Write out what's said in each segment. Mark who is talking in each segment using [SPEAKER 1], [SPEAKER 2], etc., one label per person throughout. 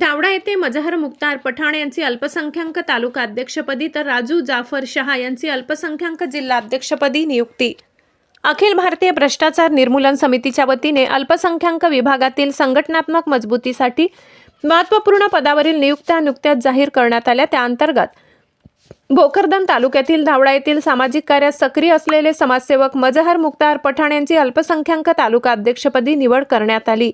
[SPEAKER 1] धावडा येथे मजहर मुक्तार पठाण यांची अल्पसंख्याक तालुका अध्यक्षपदी तर राजू जाफर शहा यांची अल्पसंख्याक जिल्हा अध्यक्षपदी नियुक्ती. अखिल भारतीय भ्रष्टाचार निर्मूलन समितीच्या वतीने अल्पसंख्याक विभागातील संघटनात्मक मजबूतीसाठी महत्त्वपूर्ण पदावरील नियुक्त्या नुकत्याच जाहीर करण्यात आल्या. त्या अंतर्गत भोकरदन तालुक्यातील धावडा येथील सामाजिक कार्यात सक्रिय असलेले समाजसेवक मजहर मुक्तार पठाण यांची अल्पसंख्याक तालुका अध्यक्षपदी निवड करण्यात आली.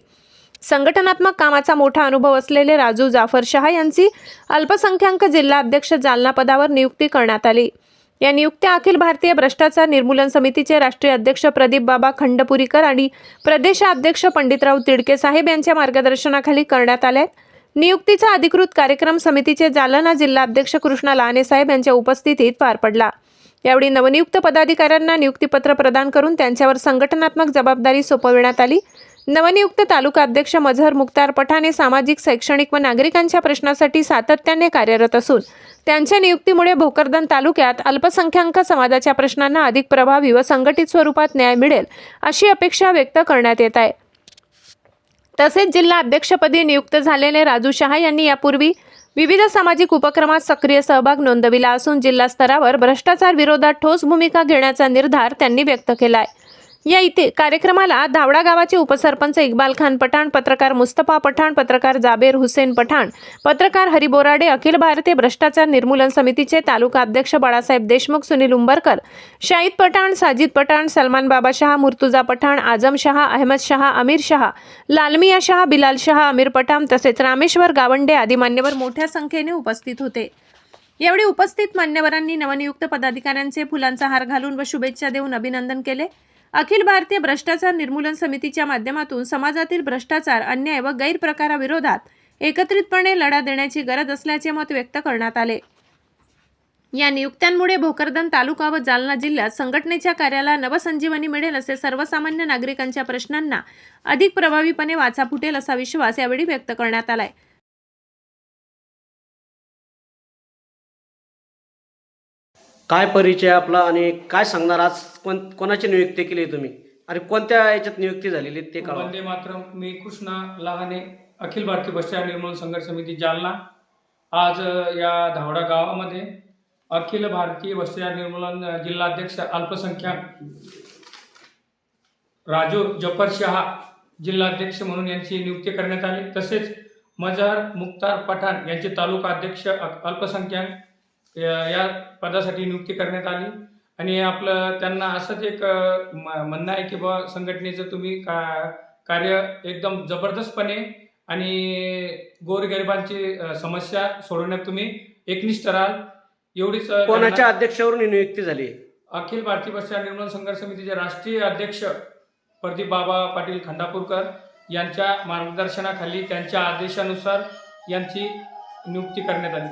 [SPEAKER 1] संघटनात्मक कामाचा मोठा अनुभव असलेले राजू जाफर शहा यांची अल्पसंख्याक जिल्हा अध्यक्ष जालना पदावर नियुक्ती करण्यात आली. या नियुक्त्या अखिल भारतीय भ्रष्टाचार निर्मूलन समितीचे राष्ट्रीय अध्यक्ष प्रदीप बाबा खंडपुरीकर आणि प्रदेशाध्यक्ष पंडितराव तिडके साहेब यांच्या मार्गदर्शनाखाली करण्यात आल्या आहेत. नियुक्तीचा अधिकृत कार्यक्रम समितीचे जालना जिल्हा अध्यक्ष कृष्णा लहाने साहेब यांच्या उपस्थितीत पार पडला. यावेळी नवनियुक्त पदाधिकाऱ्यांना नियुक्तीपत्र प्रदान करून त्यांच्यावर संघटनात्मक जबाबदारी सोपविण्यात आली. नवनियुक्त तालुका अध्यक्ष मझहर मुख्तार पठाण हे सामाजिक शैक्षणिक व नागरिकांच्या प्रश्नासाठी सातत्याने कार्यरत असून त्यांच्या नियुक्तीमुळे भोकरदन तालुक्यात अल्पसंख्याक समाजाच्या प्रश्नांना अधिक प्रभावी व संघटित स्वरूपात न्याय मिळेल अशी अपेक्षा व्यक्त करण्यात येत आहे. तसेच जिल्हा अध्यक्षपदी नियुक्त झालेले राजू शहा यांनी यापूर्वी विविध सामाजिक उपक्रमात सक्रिय सहभाग नोंदविला असून जिल्हा स्तरावर भ्रष्टाचार विरोधात ठोस भूमिका घेण्याचा निर्धार त्यांनी व्यक्त केला आहे. या इथे कार्यक्रमाला धावडा गावाचे उपसरपंच इक्बाल खान पठाण पत्रकार मुस्तफा पठाण पत्रकार जाबेर हुसेन पठाण पत्रकार हरिबोराडे अखिल भारतीय भ्रष्टाचार निर्मूलन समितीचे तालुका अध्यक्ष बाळासाहेब देशमुख सुनील उंबरकर शाहिद पठाण साजिद पठाण सलमान बाबा शहा मुर्तुजा पठाण आजम शहा अहमद शहा अमीर शहा लालमिया शहा बिलाल शहा अमीर पठाण तसेच रामेश्वर गावंडे आदी मान्यवर मोठ्या संख्येने उपस्थित होते. यावेळी उपस्थित मान्यवरांनी नवनियुक्त पदाधिकाऱ्यांचे फुलांचा हार घालून व शुभेच्छा देऊन अभिनंदन केले. अखिल भारतीय भ्रष्टाचार निर्मूलन समितीच्या माध्यमातून समाजातील भ्रष्टाचार अन्याय व गैरप्रकाराविरोधात एकत्रितपणे लढा देण्याची गरज असल्याचे मत व्यक्त करण्यात आले. या नियुक्त्यांमुळे भोकरदन तालुका व जालना जिल्ह्यात संघटनेच्या कार्याला नवसंजीवनी मिळेल असे सर्वसामान्य नागरिकांच्या प्रश्नांना अधिक प्रभावीपणे वाचा फुटेल असा विश्वास यावेळी व्यक्त करण्यात आलाय.
[SPEAKER 2] काय परिचय आपला आणि काय सांगणार? आज कोण कोणाची नियुक्ती केली तुम्ही? आणि कोणत्या याच्यात नियुक्ती झालेली ते कळवा.
[SPEAKER 3] वंदे मातरम मी कृष्णा लहाने अखिल भारतीय भ्रष्टाचार निर्मूलन संघर्ष समिती जालना. आज अ, या धावडा गावामध्ये अखिल भारतीय भ्रष्टाचार निर्मूलन जिल्हाध्यक्ष अल्पसंख्याक राजू जफर शहा जिल्हाध्यक्ष म्हणून यांची नियुक्ती करण्यात आली. तसेच मजहर मुख्तार पठाण यांचे तालुका अध्यक्ष अ- अल्पसंख्याक या पदासाठी नियुक्ती करण्यात आली. आणि आपलं त्यांना असंच एक म्हणणं आहे की बा संघटनेचं तुम्ही का कार्य एकदम जबरदस्तपणे आणि गोरगरिबांची समस्या सोडवण्यात तुम्ही एकनिष्ठ राहाल. एवढीच
[SPEAKER 2] कोणाच्या अध्यक्षावरून नियुक्ती झाली?
[SPEAKER 3] अखिल भारतीय भ्रष्टाचार निर्मूलन संघर्ष समितीचे राष्ट्रीय अध्यक्ष प्रदीप बाबा पाटील खंडापूरकर यांच्या मार्गदर्शनाखाली त्यांच्या आदेशानुसार यांची नियुक्ती करण्यात आली.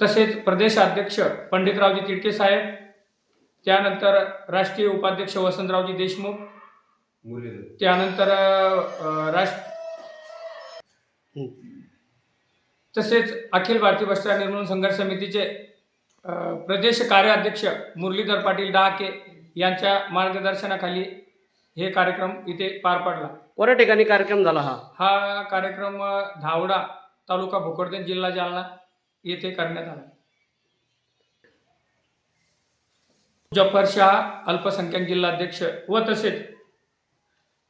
[SPEAKER 3] तसेच प्रदेशाध्यक्ष पंडितरावजी तिडके साहेब त्यानंतर राष्ट्रीय उपाध्यक्ष वसंतरावजी देशमुख त्यानंतर राष्ट्र तसेच अखिल भारतीय भ्रष्टाचार निर्मूलन संघर्ष समितीचे प्रदेश कार्याध्यक्ष मुरलीधर पाटील डहाके यांच्या मार्गदर्शनाखाली हे कार्यक्रम इथे पार पडला.
[SPEAKER 2] कोणत्या ठिकाणी कार्यक्रम झाला हा?
[SPEAKER 3] हा कार्यक्रम धावडा तालुका भोकरदन जिल्हा जालना. येथे करण्यात आला. जफर शाह अल्पसंख्याक जिल्हाध्यक्ष व तसेच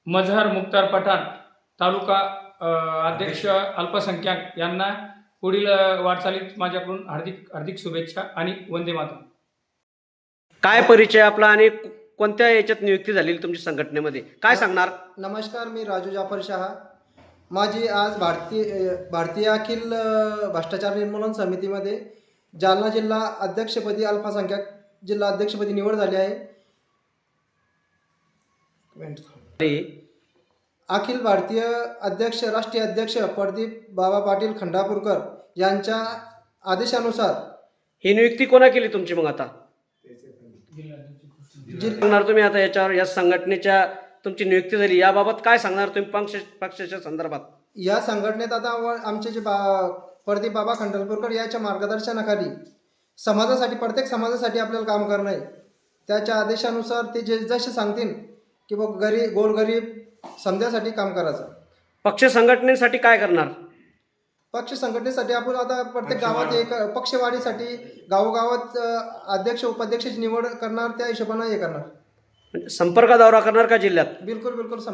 [SPEAKER 3] मजहर मुख्तार पठाण तालुका अध्यक्ष अल्पसंख्याक यांना पुढील वाटचालीत माझ्याकडून हार्दिक हार्दिक शुभेच्छा आणि वंदे मातरम.
[SPEAKER 2] काय परिचय आपला आणि कोणत्या याच्यात नियुक्ती झालेली तुमच्या संघटनेमध्ये? काय सांगणार?
[SPEAKER 4] नमस्कार मी राजू जाफर शहा. माझी आज भारतीय भारतीय अखिल भ्रष्टाचार निर्मूलन समितीमध्ये जालना जिल्हा अध्यक्षपदी अल्पसंख्याक जिल्हा अध्यक्षपदी निवड झाली आहे. अखिल भारतीय अध्यक्ष राष्ट्रीय अध्यक्ष प्रदीप बाबा पाटील खंडापूरकर यांच्या आदेशानुसार
[SPEAKER 2] ही नियुक्ती कोणा केली तुमची मग आता
[SPEAKER 4] जि
[SPEAKER 2] सांगणार तुम्ही आता याच्यावर या संघटनेच्या तुमची नियुक्ती झाली याबाबत काय सांगणार तुम्ही पक्ष पक्षाच्या संदर्भात?
[SPEAKER 4] या संघटनेत आता व- आमचे जे बा प्रदीप बाबा खंडलपूरकर याच्या मार्गदर्शनाखाली समाजासाठी प्रत्येक समाजासाठी आपल्याला काम करणं आहे. त्याच्या आदेशानुसार ते जे जसे सांगतील की बघ गरीब गोरगरीब समजासाठी काम करायचं.
[SPEAKER 2] पक्ष संघटनेसाठी काय करणार?
[SPEAKER 4] पक्ष संघटनेसाठी आपण आता प्रत्येक गावात एक पक्षवाढीसाठी गावोगावात अ, अध्यक्ष उपाध्यक्षाची निवड करणार त्या हिशोबानं हे करणार.
[SPEAKER 2] म्हणजे संपर्क दौरा करणार का जिल्ह्यात?
[SPEAKER 4] बिलकुल बिलकुल संपर्क